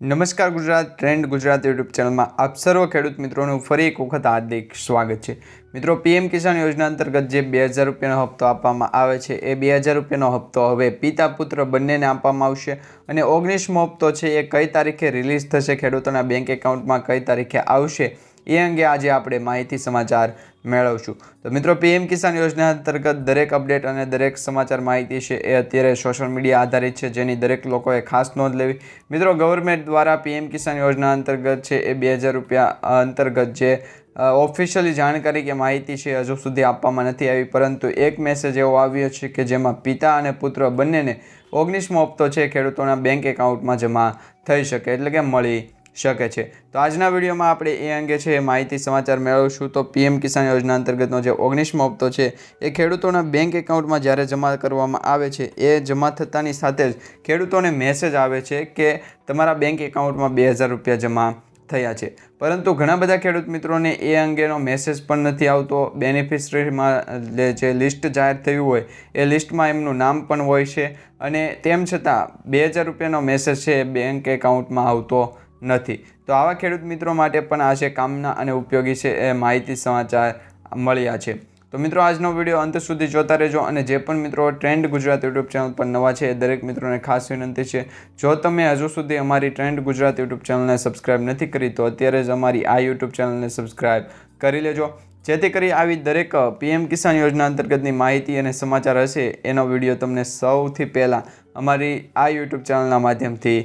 નમસ્કાર Gujarat trend Gujarat YouTube ચેનલમાં આપ સર્વ ખેડૂત મિત્રોનું ફરી એક વખત હાર્દિક સ્વાગત છે. મિત્રો, પીએમ કિસાન યોજના અંતર્ગત જે બે હજાર રૂપિયાનો હપ્તો આપવામાં આવે છે, એ બે હજાર રૂપિયાનો હપ્તો હવે પિતા પુત્ર બંનેને આપવામાં આવશે અને ઓગણીસમો હપ્તો છે એ કઈ તારીખે રિલીઝ થશે, ખેડૂતોના બેંક એકાઉન્ટમાં કઈ તારીખે આવશે એ અંગે આજે આપણે માહિતી સમાચાર મેળવશું. તો મિત્રો, પીએમ કિસાન યોજના અંતર્ગત દરેક અપડેટ અને દરેક સમાચાર માહિતી છે એ અત્યારે સોશિયલ મીડિયા આધારિત છે, જેની દરેક લોકોએ ખાસ નોંધ લેવી. મિત્રો, ગવર્મેન્ટ દ્વારા પીએમ કિસાન યોજના અંતર્ગત છે એ બે હજાર રૂપિયા અંતર્ગત જે ઓફિશિયલી જાણકારી કે માહિતી છે હજુ સુધી આપવામાં નથી આવી, પરંતુ એક મેસેજ એવો આવ્યો છે કે જેમાં પિતા અને પુત્ર બંનેને ઓગણીસમો હપ્તો છે ખેડૂતોના બેંક એકાઉન્ટમાં જમા થઈ શકે, એટલે કે મળી શકે છે. તો આજના વિડીયોમાં આપણે એ અંગે છે માહિતી સમાચાર મેળવશું. તો પીએમ કિસાન યોજના અંતર્ગતનો જે ઓગણીસમો હપ્તો છે, એ ખેડૂતોના બેંક એકાઉન્ટમાં જ્યારે જમા કરવામાં આવે છે, એ જમા થતાની સાથે જ ખેડૂતોને મેસેજ આવે છે કે તમારા બેંક એકાઉન્ટમાં બે હજાર રૂપિયા જમા થયા છે. પરંતુ ઘણા બધા ખેડૂત મિત્રોને એ અંગેનો મેસેજ પણ નથી આવતો. બેનિફિશરીમાં જે લિસ્ટ જાહેર થયું હોય, એ લિસ્ટમાં એમનું નામ પણ હોય છે. અને તેમ છતાં બે હજાર રૂપિયાનો મેસેજ છે બેંક એકાઉન્ટમાં આવતો નથી. તો આવા ખેડૂત મિત્રો માટે પણ આ છે કામના અને ઉપયોગી છે એ માહિતી સમાચાર મળ્યા છે. તો મિત્રો, આજનો વીડિયો અંત સુધી જોતા રહેજો અને જે પણ મિત્રો ટ્રેન્ડ ગુજરાત યુટ્યુબ ચેનલ પર નવા છે એ દરેક મિત્રોને ખાસ વિનંતી છે. જો તમે હજુ સુધી અમારી ટ્રેન્ડ ગુજરાત યુટ્યુબ ચેનલને સબસ્ક્રાઇબ નથી કરી, તો અત્યારે જ અમારી આ યુટ્યુબ ચેનલને સબસ્ક્રાઇબ કરી લેજો. જેથી કરી આવી દરેક પીએમ કિસાન યોજના અંતર્ગતની માહિતી અને સમાચાર હશે એનો વીડિયો તમને સૌથી પહેલાં અમારી આ યુટ્યુબ ચેનલના માધ્યમથી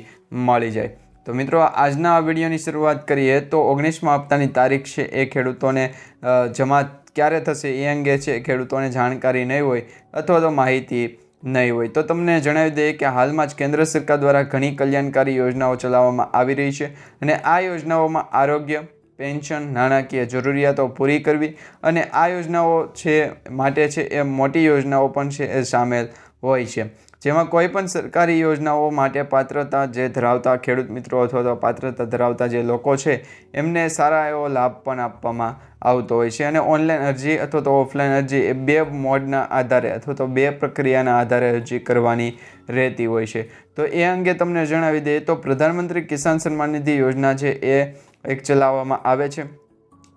મળી જાય. તો મિત્રો, આજના આ વિડીયોની શરૂઆત કરીએ તો ઓગણીસમા હપ્તાની તારીખ છે એ ખેડૂતોને જમા ક્યારે થશે એ અંગે છે ખેડૂતોને જાણકારી નહીં હોય અથવા તો માહિતી નહીં હોય. તો તમને જણાવી દઈએ કે હાલમાં જ કેન્દ્ર સરકાર દ્વારા ઘણી કલ્યાણકારી યોજનાઓ ચલાવવામાં આવી રહી છે અને આ યોજનાઓમાં આરોગ્ય, પેન્શન, નાણાકીય જરૂરિયાતો પૂરી કરવી અને આ યોજનાઓ છે, માટે છે એ મોટી યોજનાઓ પણ છે એ સામેલ હોય છે. જેમાં કોઈ પણ સરકારી યોજનાઓ માટે પાત્રતા જે ધરાવતા ખેડૂત મિત્રો અથવા તો પાત્રતા ધરાવતા જે લોકો છે, એમને સારા એવો લાભ પણ આપવામાં આવતો હોય છે. અને ઓનલાઈન અરજી અથવા તો ઓફલાઈન અરજી એ બે મોડના આધારે અથવા તો બે પ્રક્રિયાના આધારે અરજી કરવાની રહેતી હોય છે. તો એ અંગે તમને જણાવી દઈએ તો પ્રધાનમંત્રી કિસાન સન્માન નિધિ યોજના છે એ એક ચલાવવામાં આવે છે.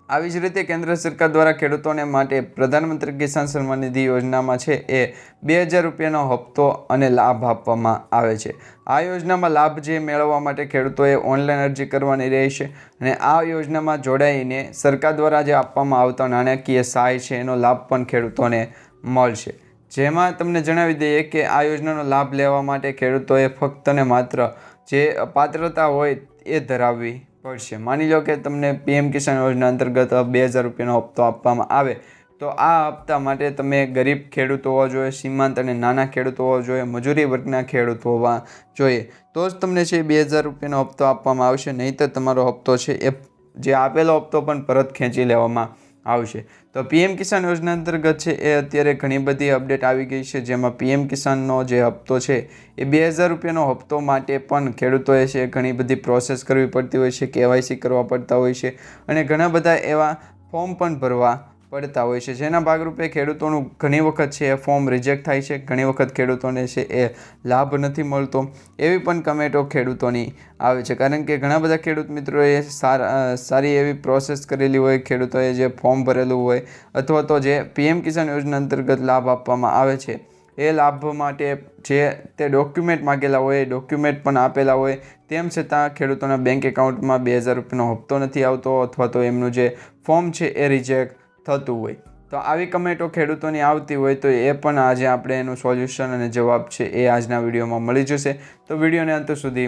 આવી જ રીતે કેન્દ્ર સરકાર દ્વારા ખેડૂતોને માટે પ્રધાનમંત્રી કિસાન સન્માન નિધિ યોજનામાં છે એ બે હજાર રૂપિયાનો હપ્તો અને લાભ આપવામાં આવે છે. આ યોજનામાં લાભ જે મેળવવા માટે ખેડૂતોએ ઓનલાઈન અરજી કરવાની રહેશે અને આ યોજનામાં જોડાઈને સરકાર દ્વારા જે આપવામાં આવતા નાણાકીય સહાય છે એનો લાભ પણ ખેડૂતોને મળશે. જેમાં તમને જણાવી દઈએ કે આ યોજનાનો લાભ લેવા માટે ખેડૂતોએ ફક્ત ને માત્ર જે પાત્રતા હોય એ ધરાવવી પડશે. માની લો કે તમને પીએમ કિસાન યોજના અંતર્ગત બે હજાર રૂપિયાનો હપ્તો આપવામાં આવે, તો આ હપ્તા માટે તમે ગરીબ ખેડૂત હોવા જોઈએ, સીમાંત અને નાના ખેડૂત હોવા જોઈએ, મજૂરી વર્ગના ખેડૂત હોવા જોઈએ. તો જ તમને છે બે હજાર રૂપિયાનો હપ્તો આપવામાં આવશે નહીં તો તમારો હપ્તો છે એ, જે આપેલો હપ્તો પણ પરત ખેંચી લેવામાં આવશે. તો પીએમ કિસાન યોજના અંતર્ગત છે એ અત્યારે ઘણી બધી અપડેટ આવી ગઈ છે, જેમાં પીએમ કિસાનનો જે હપ્તો છે એ બે હજાર રૂપિયાનો હપ્તો માટે પણ ખેડૂતોએ છે ઘણી બધી પ્રોસેસ કરવી પડતી હોય છે કેવાયસી કરવા પડતા હોય છે અને ઘણા બધા એવા ફોર્મ પણ ભરવા પડતા હોય છે. જેના ભાગરૂપે ખેડૂતોનું ઘણી વખત છે એ ફોર્મ રિજેક્ટ થાય છે. ઘણી વખત ખેડૂતોને છે એ લાભ નથી મળતો. એવી પણ કમેન્ટો ખેડૂતોની આવે છે. કારણ કે ઘણા બધા ખેડૂત મિત્રોએ સારા સારી એવી પ્રોસેસ કરેલી હોય. ખેડૂતોએ જે ફોર્મ ભરેલું હોય અથવા તો જે પીએમ કિસાન યોજના અંતર્ગત લાભ આપવામાં આવે છે. એ લાભ માટે જે તે ડોક્યુમેન્ટ માગેલા હોય, એ ડોક્યુમેન્ટ પણ આપેલા હોય. તેમ છતાં ખેડૂતોના બેંક એકાઉન્ટમાં બે હજાર રૂપિયાનો હપ્તો નથી આવતો અથવા તો એમનું જે ફોર્મ છે એ રિજેક્ટ થતું હોય. તો આવી કમેન્ટો ખેડૂતોની આવતી હોય તો એ પણ આજે આપણે એનું સોલ્યુશન અને જવાબ છે એ આજના વિડીયોમાં મળી જશે. તો વિડીયોને અંત સુધી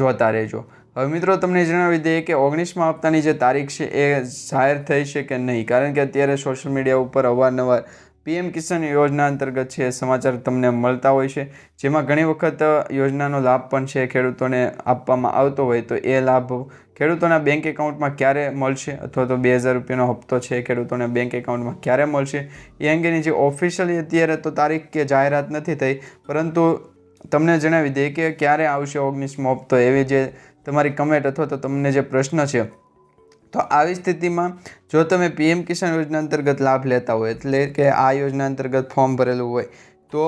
જોતા રહેજો. હવે મિત્રો તમને જણાવી દઈએ કે ઓગણીસમા હપ્તાની જે તારીખ છે એ જાહેર થઈ છે કે નહીં? કારણ કે અત્યારે સોશિયલ મીડિયા ઉપર અવારનવાર પીએમ કિસાન યોજના અંતર્ગત છે સમાચાર તમને મળતા હોય છે. જેમાં ઘણી વખત યોજનાનો લાભ પણ છે ખેડૂતોને આપવામાં આવતો હોય તો એ લાભ ખેડૂતોના બેંક એકાઉન્ટમાં ક્યારે મળશે અથવા તો બે હજાર રૂપિયાનો હપ્તો છે ખેડૂતોને બેંક એકાઉન્ટમાં ક્યારે મળશે? એ અંગેની જે ઓફિશિયલી અત્યારે તો તારીખ કે જાહેરાત નથી થઈ, પરંતુ તમને જણાવી દઈએ કે ક્યારે આવશે ઓગણીસમો હપ્તો? એવી જે તમારી કમેન્ટ અથવા તો તમને જે પ્રશ્ન છે તો આવી સ્થિતિમાં જો તમે પીએમ કિસાન યોજના અંતર્ગત લાભ લેતા હોય, એટલે કે આ યોજના અંતર્ગત ફોર્મ ભરેલું હોય, તો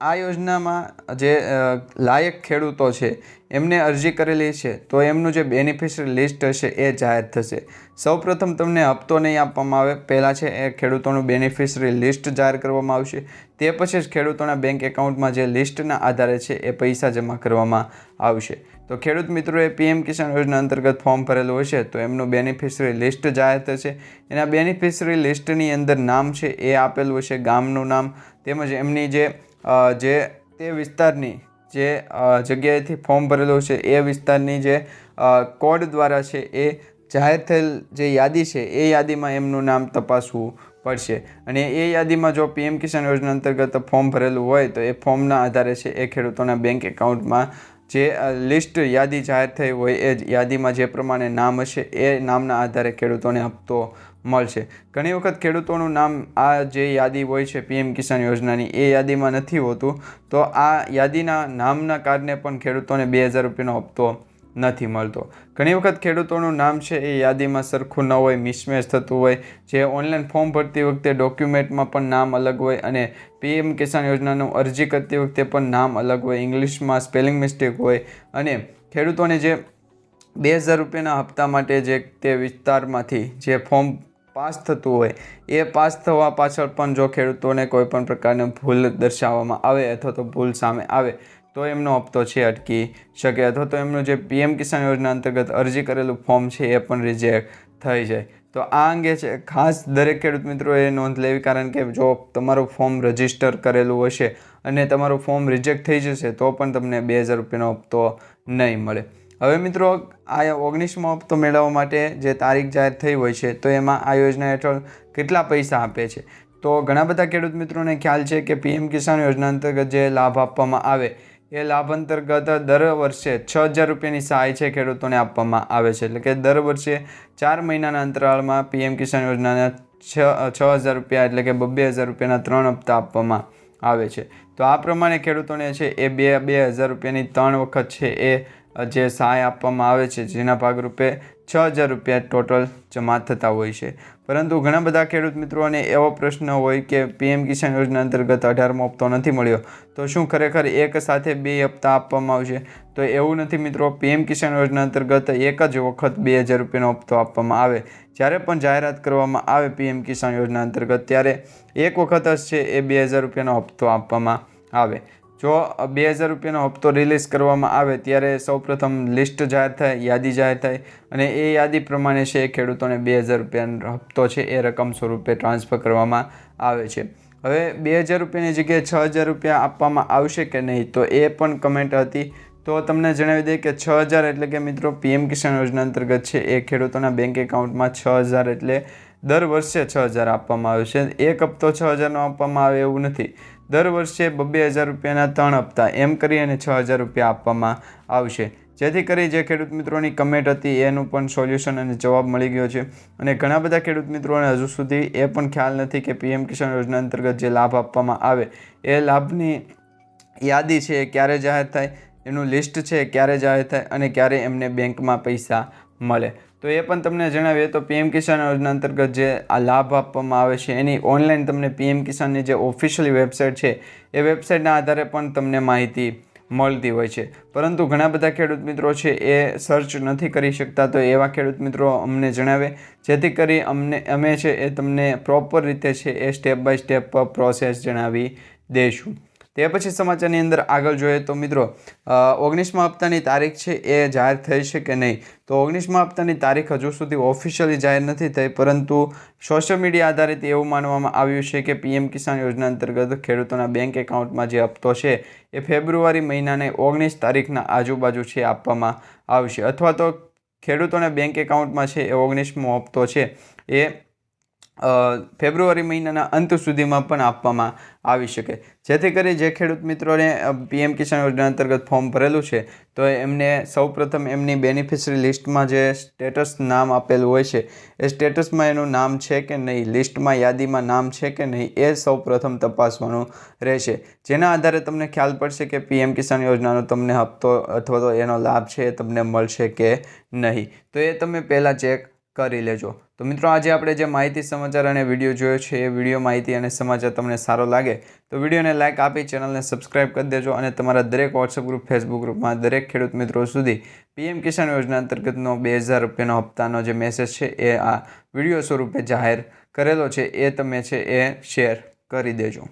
આ યોજનામાં જે લાયક ખેડૂતો છે, એમને અરજી કરેલી છે, તો એમનું જે બેનિફિશરી લિસ્ટ હશે એ જાહેર થશે. સૌપ્રથમ તમને હપ્તો નહીં આપવામાં આવે, પહેલાં છે એ ખેડૂતોનું બેનિફિશરી લિસ્ટ જાહેર કરવામાં આવશે, તે પછી જ ખેડૂતોના બેંક એકાઉન્ટમાં જે લિસ્ટના આધારે છે એ પૈસા જમા કરવામાં આવશે. તો ખેડૂત મિત્રોએ પીએમ કિસાન યોજના અંતર્ગત ફોર્મ ભરેલું હશે તો એમનું બેનિફિશરી લિસ્ટ જાહેર થશે. એના બેનિફિશરી લિસ્ટની અંદર નામ છે, એ આપેલું હશે ગામનું નામ, તેમજ એમની જે જે તે વિસ્તારની જે જગ્યાએથી ફોર્મ ભરેલું છે, એ વિસ્તારની જે કોડ દ્વારા છે, એ જાહેર થયેલ જે યાદી છે, એ યાદીમાં એમનું નામ તપાસવું પડશે. અને એ યાદીમાં જો પીએમ કિસાન યોજના અંતર્ગત ફોર્મ ભરેલું હોય તો એ ફોર્મના આધારે છે એ ખેડૂતોના બેંક એકાઉન્ટમાં જે લિસ્ટ યાદી જાહેર થઈ હોય એ જ યાદીમાં જે પ્રમાણે નામ હશે એ નામના આધારે ખેડૂતોને હપ્તો મળશે. ઘણી વખત ખેડૂતોનું નામ આ જે યાદી હોય છે પીએમ કિસાન યોજનાની એ યાદીમાં નથી હોતું, તો આ યાદીના નામના કારણે પણ ખેડૂતોને બે હજાર રૂપિયાનો હપ્તો નથી મળતો. ઘણી વખત ખેડૂતોનું નામ છે, એ યાદીમાં સરખું ન હોય, મિસમેચ થતું હોય. જે ઓનલાઈન ફોર્મ ભરતી વખતે ડોક્યુમેન્ટમાં પણ નામ અલગ હોય અને પીએમ કિસાન યોજનાનું અરજી કરતી વખતે પણ નામ અલગ હોય. ઇંગ્લિશમાં સ્પેલિંગ મિસ્ટેક હોય અને ખેડૂતોને જે બે હજાર રૂપિયાના હપ્તા માટે જે તે વિસ્તારમાંથી જે ફોર્મ પાસ થતું હોય, એ પાસ થવા પાછળ પણ જો ખેડૂતોને કોઈપણ પ્રકારની ભૂલ દર્શાવવામાં આવે અથવા તો ભૂલ સામે આવે તો એમનો હપ્તો છે અટકી શકે અથવા તો એમનું જે પીએમ કિસાન યોજના અંતર્ગત અરજી કરેલું ફોર્મ છે એ પણ રિજેક્ટ થઈ જાય. તો આ અંગે છે, ખાસ દરેક ખેડૂત મિત્રોએ નોંધ લેવી કારણ કે જો તમારું ફોર્મ રજિસ્ટર કરેલું હશે અને તમારું ફોર્મ રિજેક્ટ થઈ જશે તો પણ તમને બે હજાર રૂપિયાનો હપ્તો નહીં મળે. હવે મિત્રો, આ ઓગણીસમો હપ્તો મેળવવા માટે જે તારીખ જાહેર થઈ હોય છે તો એમાં આ યોજના હેઠળ કેટલા પૈસા આપે છે? તો ઘણા બધા ખેડૂત મિત્રોને ખ્યાલ છે કે પીએમ કિસાન યોજના અંતર્ગત જે લાભ આપવામાં આવે એ લાભ અંતર્ગત દર વર્ષે છ હજાર રૂપિયાની સહાય છે ખેડૂતોને આપવામાં આવે છે. એટલે કે દર વર્ષે ચાર મહિનાના અંતરાળમાં પીએમ કિસાન યોજનાના છ છ હજાર રૂપિયા એટલે કે બબ્બે હજાર રૂપિયાના ત્રણ હપ્તા આપવામાં આવે છે. તો આ પ્રમાણે ખેડૂતોને છે એ બે બે હજાર રૂપિયાની ત્રણ વખત છે એ જે સહાય આપવામાં આવે છે, જેના ભાગરૂપે છ હજાર રૂપિયા ટોટલ જમા થતા હોય છે. પરંતુ ઘણા બધા ખેડૂત મિત્રોને એવો પ્રશ્ન હોય કે પીએમ કિસાન યોજના અંતર્ગત અઢારમો હપ્તો નથી મળ્યો, તો શું ખરેખર એક સાથે બે હપ્તા આપવામાં આવશે? તો એવું નથી મિત્રો પીએમ કિસાન યોજના અંતર્ગત એક જ વખત બે હજાર રૂપિયાનો હપ્તો આપવામાં આવે. જ્યારે પણ જાહેરાત કરવામાં આવે પીએમ કિસાન યોજના અંતર્ગત, ત્યારે એક વખત જ છે એ બે હજાર રૂપિયાનો હપ્તો આપવામાં આવે. જો બે હજાર રૂપિયાનો હપ્તો રિલીઝ કરવામાં આવે ત્યારે સૌપ્રથમ લિસ્ટ જાહેર થાય, યાદી જાહેર થાય અને એ યાદી પ્રમાણે છે ખેડૂતોને બે હજાર રૂપિયાનો હપ્તો છે એ રકમ સ્વરૂપે ટ્રાન્સફર કરવામાં આવે છે. હવે બે હજાર રૂપિયાની જગ્યાએ છ હજાર રૂપિયા આપવામાં આવશે કે નહીં તો એ પણ કમેન્ટ હતી. તો તમને જણાવી દઈએ કે છ હજાર એટલે કે મિત્રો પીએમ કિસાન યોજના અંતર્ગત છે એ ખેડૂતોના બેંક એકાઉન્ટમાં છ હજાર એટલે દર વર્ષે છ હજાર આપવામાં આવે છે. એક હપ્તો છ હજારનો આપવામાં આવે એવું નથી. દર વર્ષે બબ્બે હજાર રૂપિયાના ત્રણ હપ્તા એમ કરી અને છ હજાર રૂપિયા આપવામાં આવશે. જેથી કરી જે ખેડૂત મિત્રોની કમેન્ટ હતી એનું પણ સોલ્યુશન અને જવાબ મળી ગયો છે. અને ઘણા બધા ખેડૂત મિત્રોને હજુ સુધી એ પણ ખ્યાલ નથી કે પીએમ કિસાન યોજના અંતર્ગત જે લાભ આપવામાં આવે, એ લાભની યાદી છે એ ક્યારે જાહેર થાય, એનું લિસ્ટ છે ક્યારે જાહેર થાય અને ક્યારે એમને બેંકમાં પૈસા મળે. તો એ પણ તમને જણાવીએ, તો પીએમ કિસાન યોજના અંતર્ગત જે આ લાભ આપવામાં આવે છે, એની ઓનલાઈન તમને પીએમ કિસાનની જે ઓફિશિયલી વેબસાઇટ છે, એ વેબસાઇટના આધારે પણ તમને માહિતી મળતી હોય છે. પરંતુ ઘણા બધા ખેડૂત મિત્રો છે, એ સર્ચ નથી કરી શકતા, તો એવા ખેડૂત મિત્રો અમને જણાવે. જેથી કરી અમને, અમે છે, એ તમને પ્રોપર રીતે છે, એ સ્ટેપ બાય સ્ટેપ પ્રોસેસ જણાવી દઈશું તે પછી સમાચારની અંદર આગળ જોઈએ તો મિત્રો ઓગણીસમા હપ્તાની તારીખ છે એ જાહેર થઈ છે કે નહીં? તો ઓગણીસમા હપ્તાની તારીખ હજુ સુધી ઓફિશિયલી જાહેર નથી થઈ, પરંતુ સોશિયલ મીડિયા આધારિત એવું માનવામાં આવ્યું છે કે પીએમ કિસાન યોજના અંતર્ગત ખેડૂતોના બેંક એકાઉન્ટમાં જે હપ્તો છે એ ફેબ્રુઆરી મહિનાને ઓગણીસ તારીખના આજુબાજુ છે આપવામાં આવશે. અથવા તો ખેડૂતોના બેંક એકાઉન્ટમાં છે એ ઓગણીસમો હપ્તો છે. એ ફેબ્રુઆરી મહિનાના અંત સુધીમાં પણ આપવામાં આવી શકે. જેથી કરી જે ખેડૂત મિત્રોને પીએમ કિસાન યોજના અંતર્ગત ફોર્મ ભરેલું છે, તો એમને સૌપ્રથમ એમની બેનિફિશરી લિસ્ટમાં જે સ્ટેટસ નામ આપેલું હોય છે, એ સ્ટેટસમાં એનું નામ છે કે નહીં, લિસ્ટમાં યાદીમાં નામ છે કે નહીં, એ સૌપ્રથમ તપાસવાનું રહેશે. જેના આધારે તમને ખ્યાલ પડશે કે પીએમ કિસાન યોજનાનો તમને હપ્તો અથવા તો એનો લાભ છે એ તમને મળશે કે નહીં. તો એ તમે પહેલાં ચેક કરી લેજો. તો મિત્રો આજે આપણે જે માહિતી સમાચાર અને વીડિયો જોયો છે, એ વીડિયો માહિતી અને સમાચાર તમને સારો લાગે, તો વિડીયોને લાઇક આપી, ચેનલને સબસ્ક્રાઇબ કરી દેજો અને તમારા દરેક વોટ્સઅપ ગ્રુપ ફેસબુક ગ્રુપમાં દરેક ખેડૂત મિત્રો સુધી પીએમ કિસાન યોજના અંતર્ગતનો બે હજાર રૂપિયાનો હપ્તાનો જે મેસેજ છે, એ આ વીડિયો સ્વરૂપે જાહેર કરેલો છે, એ તમે છે, એ શેર કરી દેજો.